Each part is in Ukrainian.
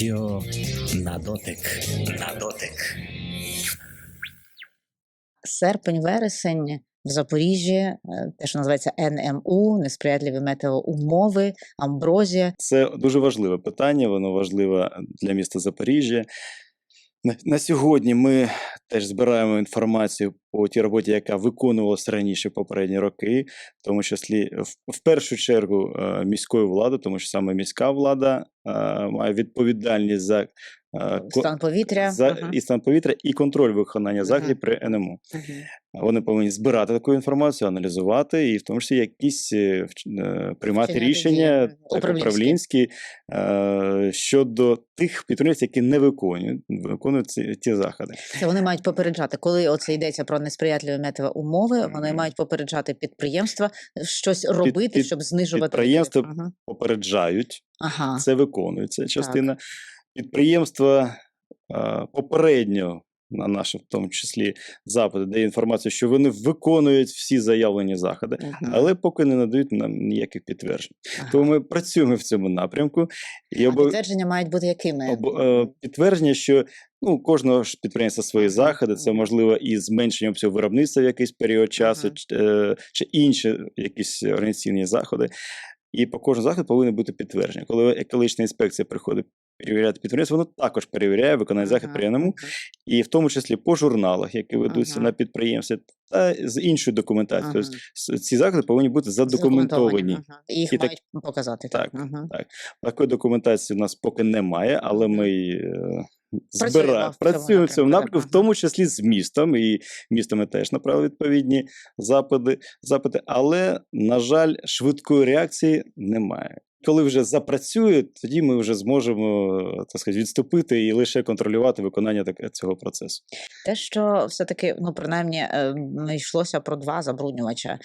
Радіо на дотик. На дотик. серпень-вересень в Запоріжжі, е, те, що називається НМУ, несприятливі метеоумови, амброзія. Це дуже важливе питання, воно важливе для міста Запоріжжя. На, сьогодні ми теж збираємо інформацію по тій роботі, яка виконувалася раніше попередні роки, в тому числі в, першу чергу е, міською владою, тому що саме міська влада е, має відповідальність за, Стан повітря. за Ага. і стан повітря, і контроль виконання заходів при НМУ. Мгм. Вони повинні збирати таку інформацію, аналізувати і в тому числі якісь е, е, приймати Вчиняти рішення так, управлінські. управлінські е, щодо тих підприємств, які не виконують, виконують ці, ті заходи. Це вони мають попереджати, коли оце йдеться про несприятливі метеоумови, вони Мгм. мають попереджати підприємства щось робити, під- щоб знижувати підприємства. Ага. Попереджають, Ага. це виконується частина. Підприємства попередньо. На наші, в тому числі, запити дає інформацію, що вони виконують всі заявлені заходи, Мгм. але поки не надають нам ніяких підтверджень. Ага. Тому ми працюємо в цьому напрямку. І А підтвердження мають бути якими? Об, е, підтвердження, що ну, кожного ж підприємства свої заходи, це можливо і зменшення обсягу виробництва в якийсь період часу, Мгм. ч- е, чи інші якісь організаційні заходи. І по кожному заходу повинно бути підтвердження. Коли екологічна інспекція приходить перевіряти підприємство, воно також перевіряє виконання заходів Ага, при НМУ, і в тому числі по журналах, які ведуться Ага. на підприємстві, та з іншою документацією. Ага. Тобто ці заходи повинні бути задокументовані. Їх І так- мають показати. так, Ага. Такої документації у нас поки немає, але ми е, Працюємо збираємо, в цьому працюємо напрямку, в тому числі з містом, і місто ми теж направили відповідні запити, запити, але, на жаль, швидкої реакції немає. Коли вже запрацює, тоді ми вже зможемо так сказати, відступити і лише контролювати виконання цього процесу. Те, що все-таки, ну принаймні, е, йшлося про два забруднювача.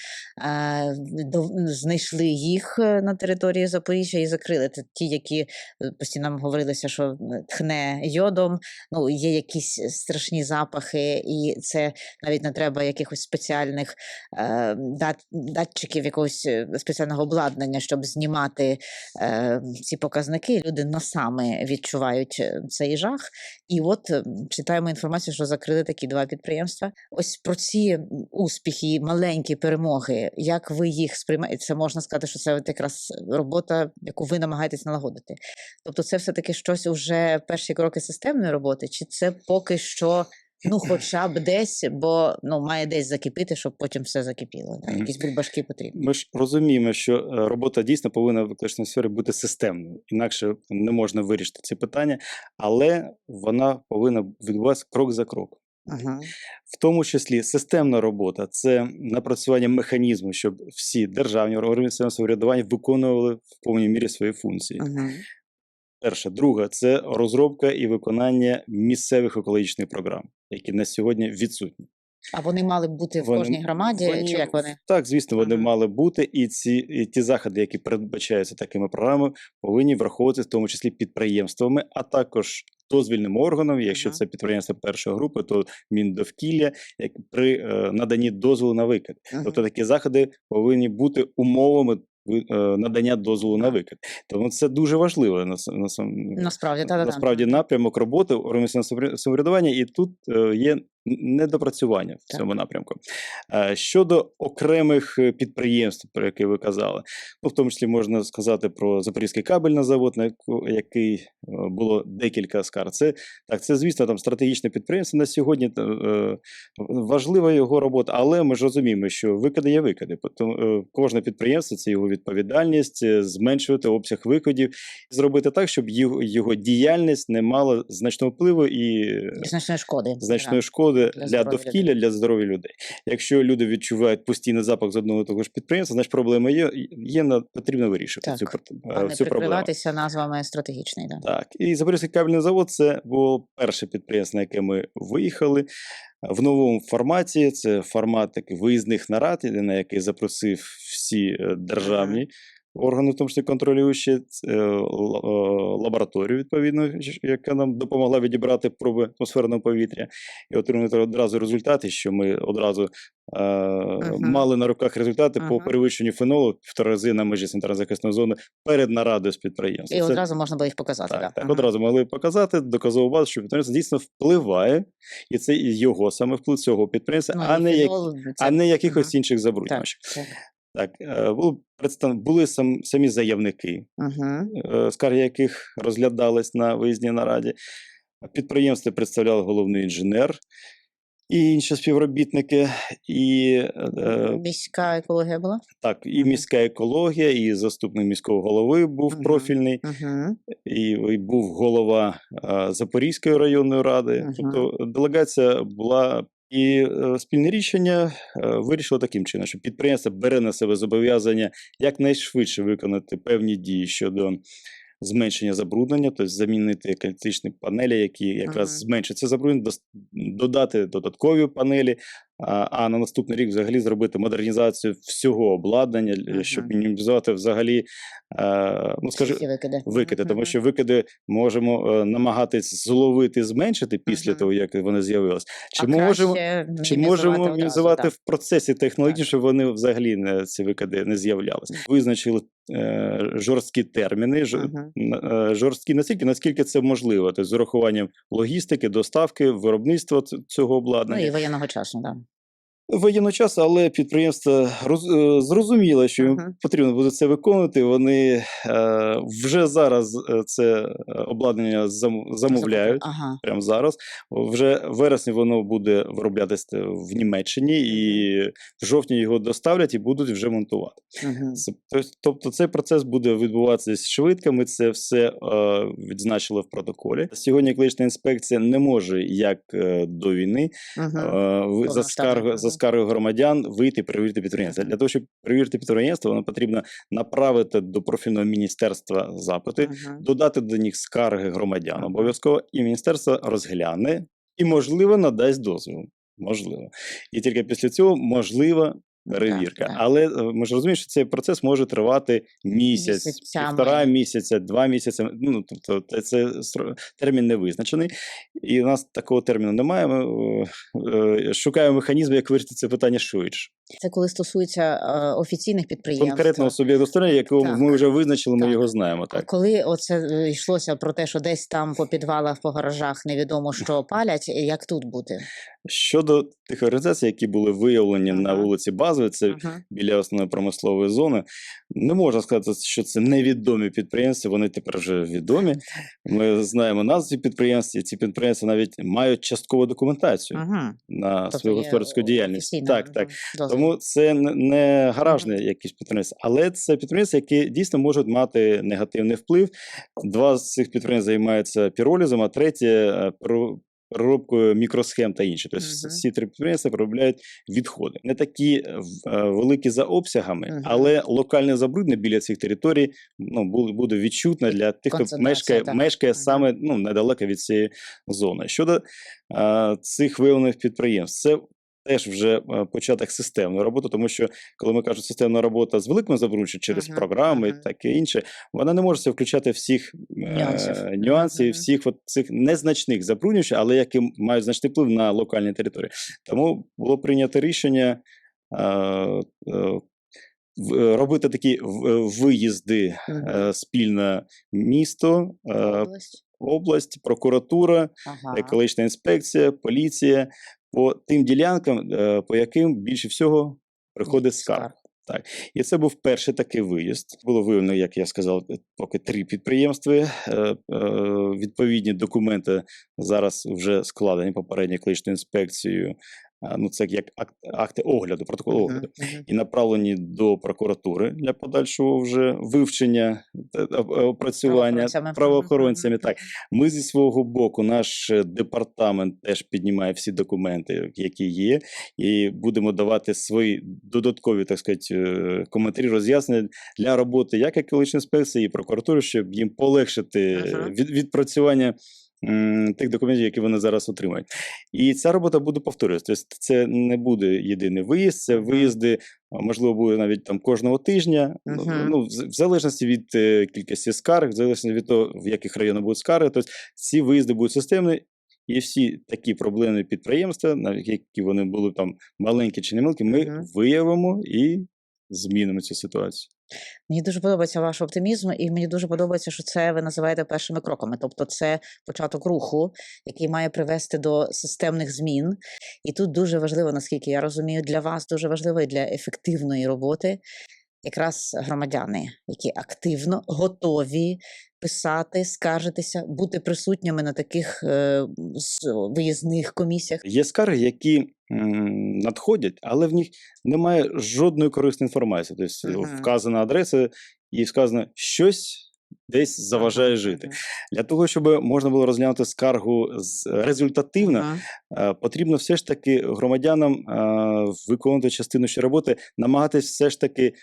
Е, до- Знайшли їх е, на території Запоріжжя і закрили. Це ті, які е, постійно нам говорилося, що е, тхне йодом. Ну, є якісь страшні запахи, і це навіть не треба якихось спеціальних е, дат- датчиків, якогось е, спеціального обладнання, щоб знімати е, ці показники. Люди носами відчувають е, цей жах. І от е, читаємо інформацію, що закрили такі два підприємства. Ось про ці успіхи, маленькі перемоги. Як ви їх сприймаєте? Це можна сказати, що це якраз робота, яку ви намагаєтесь налагодити. Тобто, це все таки щось уже перші кроки системної роботи, чи це поки що? Ну, хоча б десь, бо ну має десь закипіти, щоб потім все закипіло. Да? Якісь бульбашки потрібні. Ми ж розуміємо, що е, робота дійсно повинна в екологічній сфері бути системною, інакше не можна вирішити ці питання, але вона повинна відбуватися крок за кроком. Ага. В тому числі системна робота це напрацювання механізму, щоб всі державні органи самоврядування виконували в повній мірі свої функції. Ага. Перше, друге це розробка і виконання місцевих екологічних програм, які на сьогодні відсутні. А вони мали б бути в Вони- кожній громаді, вони- чи як вони? Так, звісно, вони Ага. мали бути, і ці і ті заходи, які передбачаються такими програмами, повинні враховуватися в тому числі підприємствами, а також дозвільним органом. Якщо Ага. це підприємство першої групи, то Міндовкілля, як при е, наданні дозволу на викид. Ага. Тобто такі заходи повинні бути умовами надання дозволу на викид. Тому це дуже важливо на, на, Насправді, та-та-та. насправді напрямок роботи організаційного самовря- самоврядування, і тут е, є недопрацювання в Так. цьому напрямку. Е, Щодо окремих е, підприємств, про які ви казали, ну в тому числі можна сказати про Запорізький кабельний завод, на який е, було декілька скарг. Це так, це звісно там стратегічне підприємство на сьогодні. Важлива його робота, але ми ж розуміємо, що викиди є викиди. Кожне підприємство це його відповідальність, зменшувати обсяг викидів, зробити так, щоб його, діяльність не мала значного впливу і значної шкоди. значної да. Шкоди для для, довкілля, для здоров'я людей. Якщо люди відчувають постійний запах з одного того ж підприємства, значить проблема є, є на- потрібно вирішувати Так, цю, А е, не цю проблему. прикриватися назвами стратегічний. Да. Так, і Запорізький кабельний завод це було перше підприємство, на яке ми виїхали. В новому форматі це формат таких виїзних нарад, на який запросив всі е, державні органи, в тому числі контролюючі е, е, лабораторію, відповідно, яка нам допомогла відібрати проби атмосферного повітря і отримати одразу результати, що ми одразу е, мали на руках результати по перевищенню фенолу півтора рази на межі санітарно-захисної зони перед нарадою з підприємством. І Це- одразу можна було їх показати. так, да. так Мгм. одразу могли показати доказову базу, що підприємство дійсно впливає, і це його саме вплив цього підприємства, Ну, а, не як, а не якихось Мгм. інших забруднювачів. Так, е, були, представ... були сам, самі заявники, е, скарги яких розглядались на виїзній нараді. Підприємство представляв головний інженер і інші співробітники, і е, Міська екологія була? так, і Мгм. міська екологія, і заступник міського голови був Мгм. профільний. І, і був голова Запорізької районної ради. Тобто делегація була. І е, спільне рішення е, вирішило таким чином, що підприємство бере на себе зобов'язання якнайшвидше виконати певні дії щодо зменшення забруднення, тобто замінити критичні панелі, які якраз ага. зменшать це забруднення, додати додаткові панелі, а, на наступний рік взагалі зробити модернізацію всього обладнання, е, щоб мінімізувати взагалі, е, ну скажу, Всі викиди. викиди, тому що викиди можемо е, намагатись зловити, зменшити після Мгм. того, як вони з'явилися. Чи А можемо, чи можемо мінімізувати в процесі технології, щоб вони взагалі не ці викиди не з'являлися? Визначили жорсткі терміни, Мгм. е, жорсткі настільки, наскільки це можливо, тобто з урахуванням логістики, доставки, виробництва цього Ну обладнання. і воєнного часу, так. Воєнного часу, але підприємство роз, е, зрозуміло, що їм потрібно буде це виконувати. Вони е, вже зараз е, це е, обладнання зам, замовляють. Ага. Прямо зараз. Вже в вересні воно буде вироблятися в Німеччині, і в жовтні його доставлять і будуть вже монтувати. Це, тобто цей процес буде відбуватися швидко. Ми це все е, відзначили в протоколі. Сьогодні екологічна інспекція не може, як е, до війни, Мгм. е, за скаргою за мгм. скаргою громадян вийти і перевірити підприємство. Для того, щоб перевірити підприємство, воно потрібно направити до профільного міністерства запити, Мгм. додати до них скарги громадян обов'язково, і міністерство розгляне і, можливо, надасть дозвіл. Можливо. І тільки після цього можлива перевірка. так. Але е, ми ж розуміємо, що цей процес може тривати місяць, Місяцями. півтора місяця, два місяці. Ну, тобто, це, термін не визначений. І у нас такого терміну немає. Ми е, е, шукаємо механізм, як вирішити це питання швидше. Це коли стосується е, офіційних підприємств. Конкретного суб'єкту сторони, якого Так. ми вже визначили, ми його знаємо. А Так. коли оце е, йшлося про те, що десь там по підвалах, по гаражах невідомо що палять, як тут бути? Щодо тих організацій, які були виявлені на вулиці Базової, це Ага. біля основної промислової зони. Не можна сказати, що це невідомі підприємства. Вони тепер вже відомі. Ми знаємо назви підприємств, і ці підприємства навіть мають часткову документацію Ага. на Тобто свою господарську діяльність. офіційна, Так, так. дозвіл. Тому це не- не гаражне якісь підприємство, але це підприємства, які дійсно можуть мати негативний вплив. Два з цих підприємств займаються піролізом, а третє е, переробкою мікросхем та інше. Тобто Мгм. всі три підприємства переробляють відходи. Не такі е, е, великі за обсягами, Мгм. але локальне забруднення біля цих територій ну, буде, відчутне для тих, хто мешкає, так. мешкає Мгм. саме ну, недалеко від цієї зони. Щодо е, цих виявлених підприємств, це теж вже е, початок системної роботи, тому що коли ми кажемо системна робота з великим забрудненням через Мгм, програми і таке інше, вона не може включати всіх Нюансів. е, нюансів, Мгм. всіх от цих незначних забруднювачів, але які мають значний вплив на локальні території. Тому було прийнято рішення. е, е, е, Робити такі е, виїзди е, спільно місто, Область. область, прокуратура, Ага. екологічна інспекція, поліція по тим ділянкам, е, по яким більше всього приходить скарб. Так, і це був перший такий виїзд. Було виявлено, як я сказав, е, поки три підприємства. Е, Відповідні документи зараз вже складені попередньо кличною інспекцією. Ну, це як акти огляду, протокол Мгм, огляду. І направлені до прокуратури для подальшого вже вивчення е, е, опрацювання Правоохоронцями. Правоохоронцями. Так, ми зі свого боку, наш е, департамент теж піднімає всі документи, які є, і будемо давати свої додаткові, так сказати, коментарі, роз'яснення для роботи як екологічної інспекції і прокуратури, щоб їм полегшити від, відпрацювання тих документів, які вони зараз отримають. І ця робота буде повторюватися. Тобто це не буде єдиний виїзд, це виїзди, можливо, буде навіть там кожного тижня. Ну, Мгм. Ну, в залежності від е, кількості скарг, в залежності від того, в яких районах будуть скарги. Тобто ці виїзди будуть системні. І всі такі проблемні підприємства, навіть які вони були там маленькі чи не маленькі, ми Мгм. виявимо і змінимо цю ситуацію. Мені дуже подобається ваш оптимізм, і мені дуже подобається, що це ви називаєте першими кроками. Тобто, це початок руху, який має привести до системних змін. І тут дуже важливо, наскільки я розумію, для вас дуже важливо і для ефективної роботи якраз громадяни, які активно готові писати, скаржитися, бути присутніми на таких е, виїзних комісіях. Є скарги, які надходять, але в них немає жодної корисної інформації. Тобто Мгм. вказана адреса і вказано щось десь заважає жити. Для того, щоб можна було розглянути скаргу з результативно, е, потрібно все ж таки громадянам е, виконувати частину ще роботи, намагатись все ж таки е,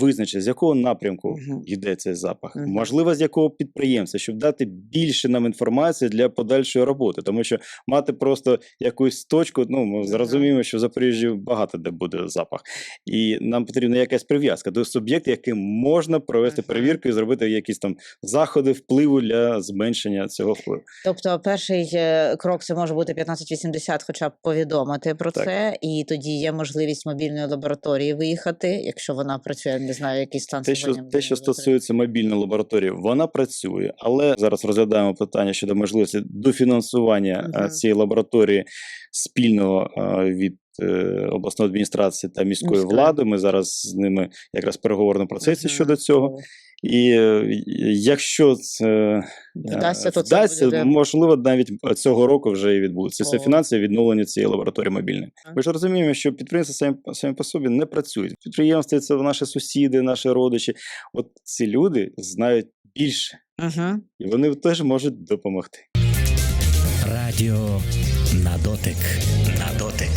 визначити, з якого напрямку йде цей запах, можливо, з якого підприємства, щоб дати більше нам інформації для подальшої роботи. Тому що мати просто якусь точку, ну ми зрозуміємо, що в Запоріжжі багато де буде запах, і нам потрібна якась прив'язка до суб'єкта, яким можна провести перевірку і зробити якісь там заходи впливу для зменшення цього впливу. Тобто, перший е, крок це може бути 1580, хоча б повідомити про Так. це, і тоді є можливість мобільної лабораторії виїхати, якщо вона працює, не знаю, який стан Те, що, те, що стосується мобільної лабораторії, вона працює, але зараз розглядаємо питання щодо можливості дофінансування Мгм. цієї лабораторії спільного е, від е, обласної адміністрації та міської Міської. влади. Ми зараз з ними якраз переговорному процесі щодо цього. І е, якщо це е, Вдасться, то це вдасться, буде- можливо, навіть цього року вже і відбудеться. Це фінансове відновлення цієї лабораторії мобільної. Ми ж розуміємо, що підприємства самі, самі по собі не працюють. Підприємства це наші сусіди, наші родичі. От ці люди знають більше, Мгм. і вони теж можуть допомогти. Радіо на дотик. На дотик.